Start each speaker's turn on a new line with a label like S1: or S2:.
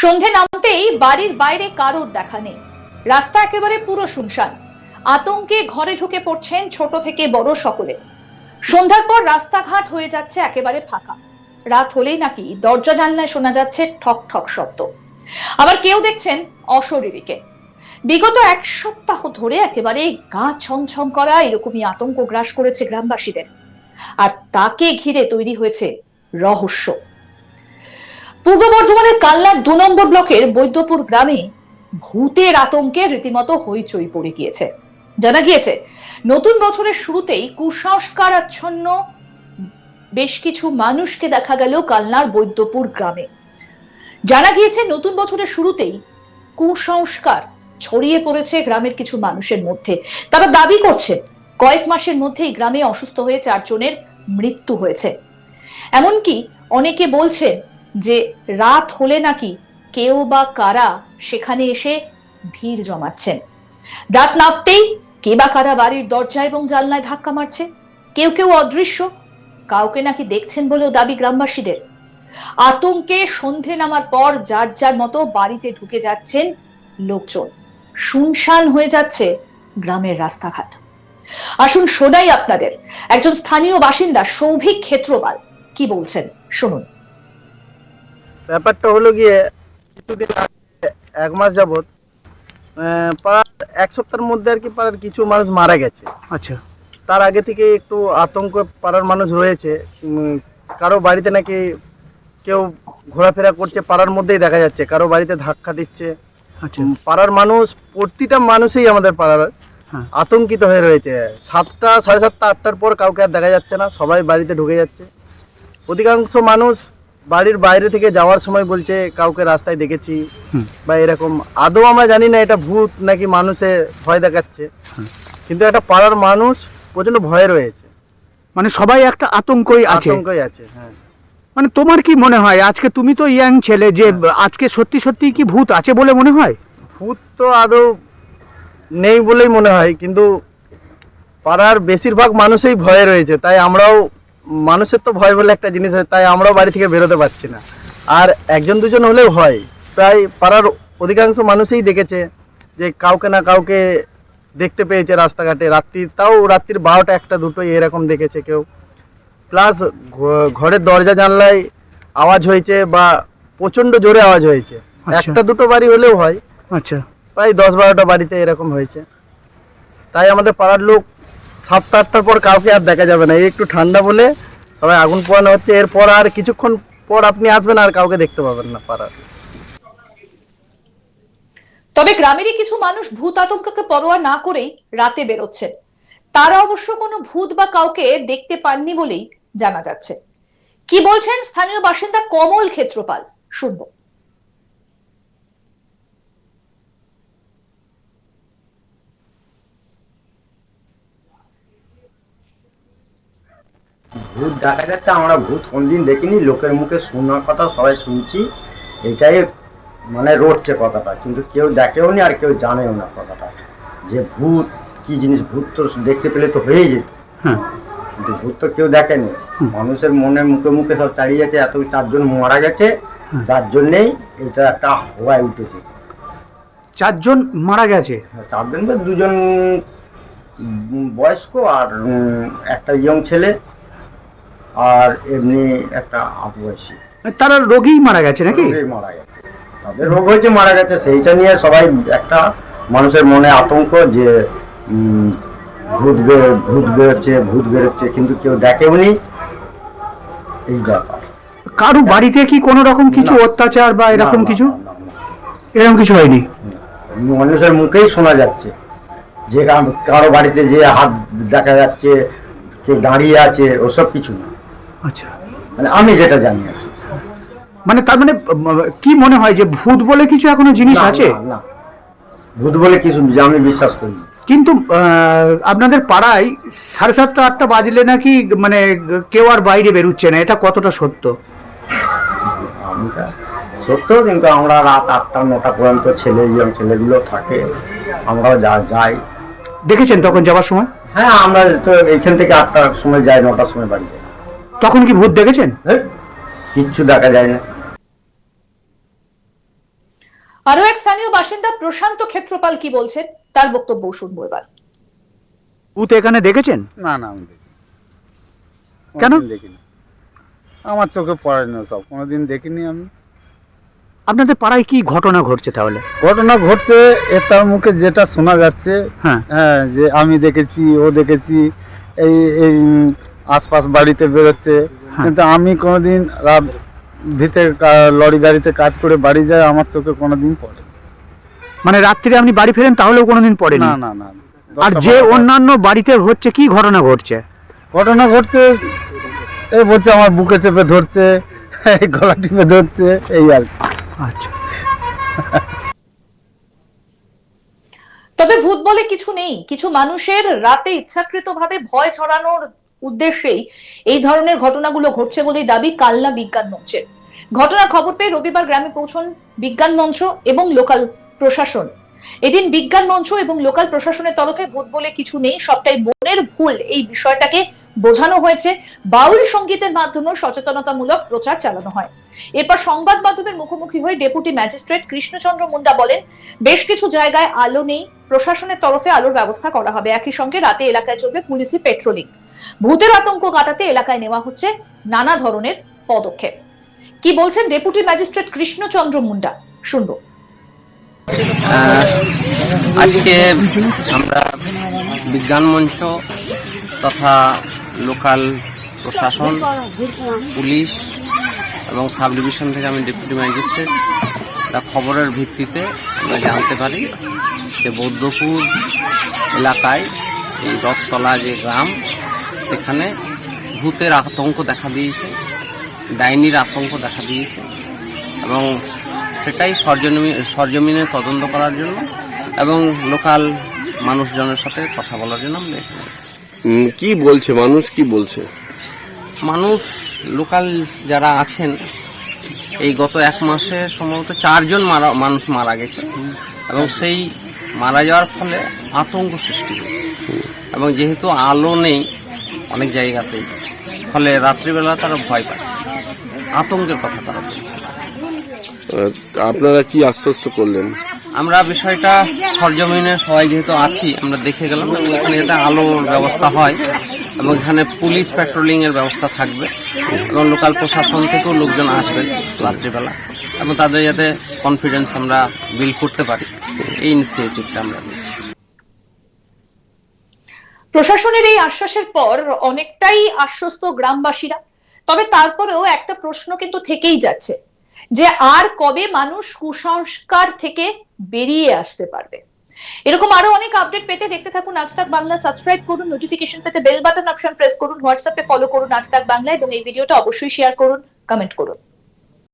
S1: সন্ধে নামতেই বাড়ির বাইরে কারোর দেখা নেই। রাস্তা একেবারে পুরো শুনশান। আতঙ্কে ঘরে ঢুকে পড়ছেন ছোট থেকে বড় সকলে। সন্ধ্যার পর রাস্তাঘাট হয়ে যাচ্ছে একেবারে ফাঁকা। রাত হলেই নাকি দরজা জানলায় শোনা যাচ্ছে ঠক ঠক শব্দ। আবার কেউ দেখছেন অশরীরীকে। বিগত এক সপ্তাহ ধরে একেবারে গা ছমছম করা এরকমই আতঙ্ক গ্রাস করেছে গ্রামবাসীদের। আর তাকে ঘিরে তৈরি হয়েছে রহস্য। পূর্ব বর্ধমানের কাল্লার দু নম্বর ব্লকের বৈদ্যপুর গ্রামে ভূতের আতঙ্কে রীতিমতো হইচই পড়ে গিয়েছে। জানা গিয়েছে, নতুন বছরের শুরুতেই কুসংস্কার আচ্ছন্ন বেশ কিছু মানুষকে দেখা গেল কালনার বৈদ্যপুর গ্রামে। জানা গিয়েছে, নতুন বছরের শুরুতেই কুসংস্কার ছড়িয়ে পড়েছে গ্রামের কিছু মানুষের মধ্যে। তারা দাবি করছে, কয়েক মাসের মধ্যেই গ্রামে অসুস্থ হয়ে চারজনের মৃত্যু হয়েছে। এমনকি অনেকে বলছেন যে রাত হলে নাকি কেউ বা কারা সেখানে এসে ভিড় জমাচ্ছেন। রাত নামতেই কে বা কারা বাড়ির দরজা এবং জানলায় ধাক্কা মারছে। কেউ কেউ অদৃশ্য, কাউকে নাকি দেখছেন বলেও দাবি গ্রামবাসীদের। আতঙ্কে সন্ধে নামার পর যার যার মতো বাড়িতে ঢুকে যাচ্ছেন লোকজন। শুনশান হয়ে যাচ্ছে গ্রামের রাস্তাঘাট। আসুন শোনাই আপনাদের। একজন স্থানীয় বাসিন্দা, সৌভিক ক্ষেত্রপাল, কি বলছেন? শুনুন।
S2: ব্যাপারটা হলো গিয়ে কিছুদিন আগে এক মাস যাবৎ পাড়ার এক সপ্তাহের মধ্যে আর কি পাড়ার কিছু মানুষ মারা গেছে।
S3: আচ্ছা।
S2: তার আগে থেকে একটু আতঙ্ক পাড়ার মানুষ রয়েছে। কারও বাড়িতে নাকি কেউ ঘোরাফেরা করছে পাড়ার মধ্যেই দেখা যাচ্ছে। কারও বাড়িতে ধাক্কা দিচ্ছে।
S3: আচ্ছা।
S2: পাড়ার মানুষ প্রতিটা মানুষই আমাদের পাড়ার
S3: হ্যাঁ।
S2: আতঙ্কিত হয়ে রয়েছে। সাতটা সাড়ে সাতটা আটটার পর কাউকে আর দেখা যাচ্ছে না। সবাই বাড়িতে ঢুকে যাচ্ছে। অধিকাংশ মানুষ বাড়ির বাইরে থেকে যাওয়ার সময় বলছে কাউকে রাস্তায় দেখেছি। বা এরকম আদৌ আমরা জানি না এটা ভূত নাকি মানুষে ভয় দেখাচ্ছে। কিন্তু একটা পাড়ার মানুষ প্রচণ্ড ভয়ে রয়েছে।
S3: মানে সবাই একটা আতঙ্কই আছে।
S2: আতঙ্কই আছে হ্যাঁ।
S3: মানে তোমার কি মনে হয় আজকে তুমি তো ইয়াং ছেলে যে আজকে সত্যি সত্যি কি ভূত আছে বলে মনে হয়?
S2: ভূত তো আদৌ নেই বলেই মনে হয় কিন্তু পাড়ার বেশিরভাগ মানুষই ভয়ে রয়েছে তাই আমরাও মানুষের তো ভয় বলে একটা জিনিস হয় তাই আমরাও বাড়ি থেকে বেরোতে পারছি না। আর একজন দুজন হলেও হয়। প্রায় পাড়ার অধিকাংশ মানুষই দেখেছে যে কাউকে না কাউকে দেখতে পেয়েছে রাস্তাঘাটে। রাত্রির তাও রাত্রির বারোটা একটা দুটো এরকম দেখেছে কেউ। প্লাস ঘরের দরজা জানলায় আওয়াজ হয়েছে বা প্রচণ্ড জোরে আওয়াজ হয়েছে।
S3: আচ্ছা।
S2: একটা দুটো বাড়ি হলেও হয়।
S3: আচ্ছা।
S2: প্রায় দশ বারোটা বাড়িতে এরকম হয়েছে। তাই আমাদের পাড়ার লোক সাতটা আটটার পর কাউকে আর দেখা যাবে না। এই একটু ঠান্ডা বলে সবাই আগুন পোয়ানো হচ্ছে। এরপর আর কিছুক্ষণ পর আপনি আসবেন আর কাউকে দেখতে পাবেন না পাড়ার।
S1: তবে গ্রামেরই কিছু মানুষ ভূত আতঙ্ককে পরোয়া না করেই রাতে বেরোচ্ছেন তারা অবশ্য কোনো ভূত বা কাউকে দেখতে পাননি বলেই জানা যাচ্ছে। কি বলছেন স্থানীয় বাসিন্দা কমল ক্ষেত্রপাল? শুনব।
S4: ভূত দেখা যাচ্ছে আমরা ভূত কোনদিন দেখিনি লোকের মুখে শোনার কথা সবাই শুনছি। এটাই মানে রটছে কথাটা কিন্তু কেউ দেখেও নি আর কেউ জানেও না কথাটা। যে ভূত কি জিনিস ভূত তো দেখতে পেলে তো হয়ে যেত।
S3: হ্যাঁ।
S4: কিন্তু ভূত তো কেউ দেখেনি। মানুষের মনে মুখে মুখে সব চালিয়ে গেছে এত চারজন মারা গেছে যার জন্যেই এটা একটা হওয়ায় উঠেছে।
S3: চারজন মারা গেছে?
S4: চারজন তো দুজন বয়স্ক আর একটা ইয়ং ছেলে। আর এমনি একটা বয়সী
S3: তারা রোগী মারা গেছে নাকি?
S4: রোগেই মারা গেছে। তাদের রোগ হয়েছে মারা গেছে সেইটা নিয়ে সবাই একটা মানুষের মনে আতঙ্ক যে ভূত বের ভূত বেরোচ্ছে ভূত বেরোচ্ছে কিন্তু কেউ দেখেও নি এই ব্যাপার।
S3: কারও বাড়িতে কি কোনো রকম কিছু অত্যাচার বা এরকম কিছু। এরকম কিছু হয়নি?
S4: মানুষের মুখেই শোনা যাচ্ছে। যে কারও বাড়িতে যে হাত দেখা যাচ্ছে কেউ দাঁড়িয়ে আছে ওসব কিছু না।
S3: আচ্ছা।
S4: মানে আমি যেটা জানি আর কি।
S3: মানে তার মানে উম, কি মনে হয় যে ভূত বলে কিছু এখনও জিনিস
S4: না,
S3: আছে?
S4: না, না। ভূত বলে কিছু আমি বিশ্বাস করি না।
S3: কিন্তু আহ, আপনাদের পাড়ায় সাড়ে সাতটা আটটা বাজলে নাকি মানে কেউ আর বাইরে বেরুচ্ছে না? এটা কতটা সত্য?
S4: আমি তা সত্য কিন্তু আমরা রাত আটটা নটা পর্যন্ত ছেলে ইয়ং ছেলেগুলো থাকে। আমরাও যা যাই।
S3: দেখেছেন তখন যাওয়ার সময়?
S4: হ্যাঁ আমরা তো এইখান থেকে আটটার সময় যাই নটার সময় বাড়ি যাই।
S3: তখন কি ভূত দেখেছেন?
S4: হ্যাঁ কিচ্ছু দেখা যায় না।
S1: আরও এক স্থানীয় বাসিন্দা প্রশান্ত ক্ষেত্রপাল কি বলছেন তার বক্তব্য শুনব এবার।
S3: ভূত এখানে দেখেছেন?
S5: না না আমি দেখিনি।
S3: কেন?
S5: দেখিনি। আমার চোখে পড়ে না সব কোনোদিন দেখিনি আমি।
S3: আপনাদের পাড়ায় কি ঘটনা ঘটছে তাহলে?
S5: ঘটনা ঘটছে এ তার মুখে যেটা শোনা যাচ্ছে
S3: হ্যাঁ।
S5: হ্যাঁ যে আমি দেখেছি ও দেখেছি এই এই আশপাশ বাড়িতে বেরোচ্ছে।
S3: হ্যাঁ।
S5: কিন্তু আমি কোনোদিন রাত ভিতরে লরি গাড়িতে কাজ করে বাড়ি যায় আমার চোখে কোনোদিন পড়ে
S3: মানে রাত্রিরে আপনি বাড়ি ফেরেন তাহলেও কোনোদিন পড়ে
S5: না না না
S3: আর যে অন্যান্য বাড়িতে হচ্ছে কি ঘটনা ঘটছে?
S5: ঘটনা ঘটছে এই বলছে আমার বুকে চেপে ধরছে এই গলা টিপে ধরছে এই আর কি।
S3: আচ্ছা।
S1: তবে ভূত বলে কিছু নেই। কিছু মানুষের রাতে ইচ্ছাকৃতভাবে ভয় ছড়ানোর উদ্দেশ্যেই এই ধরনের ঘটনাগুলো ঘটছে বলেই দাবি কালনা বিজ্ঞান মঞ্চের ঘটনার খবর পেয়ে রবিবার গ্রামে পৌঁছন বিজ্ঞান মঞ্চ এবং লোকাল প্রশাসন। এদিন বিজ্ঞান মঞ্চ এবং লোকাল প্রশাসনের তরফে ভূত বলে কিছু নেই, সবটাই মনের ভুল। এই বিষয়টাকে বোঝানো হয়েছে। বাউল সঙ্গীতের মাধ্যমেও সচেতনতামূলক প্রচার চালানো হয়। এরপর সংবাদ মাধ্যমের মুখোমুখি হয়ে ডেপুটি ম্যাজিস্ট্রেট কৃষ্ণচন্দ্র মুন্ডা বলেন, বেশ কিছু জায়গায় আলো নেই। প্রশাসনের তরফে আলোর ব্যবস্থা করা হবে। একই সঙ্গে রাতে এলাকায় চলবে পুলিশি পেট্রোলিং। ভূতের আতঙ্ক কাটাতে এলাকায় নেওয়া হচ্ছে নানা ধরনের পদক্ষেপ। কি বলছেন ডেপুটি ম্যাজিস্ট্রেট কৃষ্ণচন্দ্র মুন্ডা? শুনব।
S6: আজকে আমরা বিজ্ঞান মঞ্চ তথা লোকাল প্রশাসন, পুলিশ এবং সাব ডিভিশন থেকে আমি ডেপুটি ম্যাজিস্ট্রেট একটা খবরের ভিত্তিতে আমরা জানতে পারি যে বৌদ্ধপুর এলাকায় এই রথতলা যে গ্রাম সেখানে ভূতের আতঙ্ক দেখা দিয়েছে ডাইনির আতঙ্ক দেখা দিয়েছে এবং সেটাই সরজমিনে সরজমিনে তদন্ত করার জন্য এবং লোকাল মানুষজনের সাথে কথা বলার জন্য আমরা
S7: কি বলছে? মানুষ কি বলছে?
S6: মানুষ লোকাল যারা আছেন এই গত এক মাসে সম্ভবত চারজন মারা মানুষ মারা গেছে এবং সেই মারা যাওয়ার ফলে আতঙ্ক সৃষ্টি হয়েছে। এবং যেহেতু আলো নেই অনেক জায়গাতেই। ফলে রাত্রিবেলা তারা ভয় পাচ্ছে। আতঙ্কের কথা তারা বলছে।
S7: আপনারা কি আশ্বস্ত করলেন?
S6: আমরা বিষয়টা সরজমিনে সবাই যেহেতু আছি আমরা দেখে গেলাম এবং এখানে যাতে আলোর ব্যবস্থা হয় এবং এখানে পুলিশ প্যাট্রোলিং এর ব্যবস্থা থাকবে এবং লোকাল প্রশাসন থেকেও লোকজন আসবেন রাত্রিবেলা এবং তাদের যাতে কনফিডেন্স আমরা বিল করতে পারি। এই ইনিশিয়েটিভটা আমরা
S1: প্রশাসনের এই আশ্বাসের পর অনেকটাই আশ্বস্ত গ্রামবাসীরা। তবে তারপরেও একটা প্রশ্ন কিন্তু থেকেই যাচ্ছে, যে আর কবে মানুষ কুসংস্কার থেকে বেরিয়ে আসতে পারবে? এরকম আরও অনেক আপডেট পেতে দেখতে থাকুন আজ তাক বাংলা। সাবস্ক্রাইব করুন নোটিফিকেশন পেতে বেল বাটন অপশন প্রেস করুন হোয়াটসঅ্যাপে ফলো করুন আজ তাক বাংলা এবং এই ভিডিওটা অবশ্যই শেয়ার করুন কমেন্ট করুন।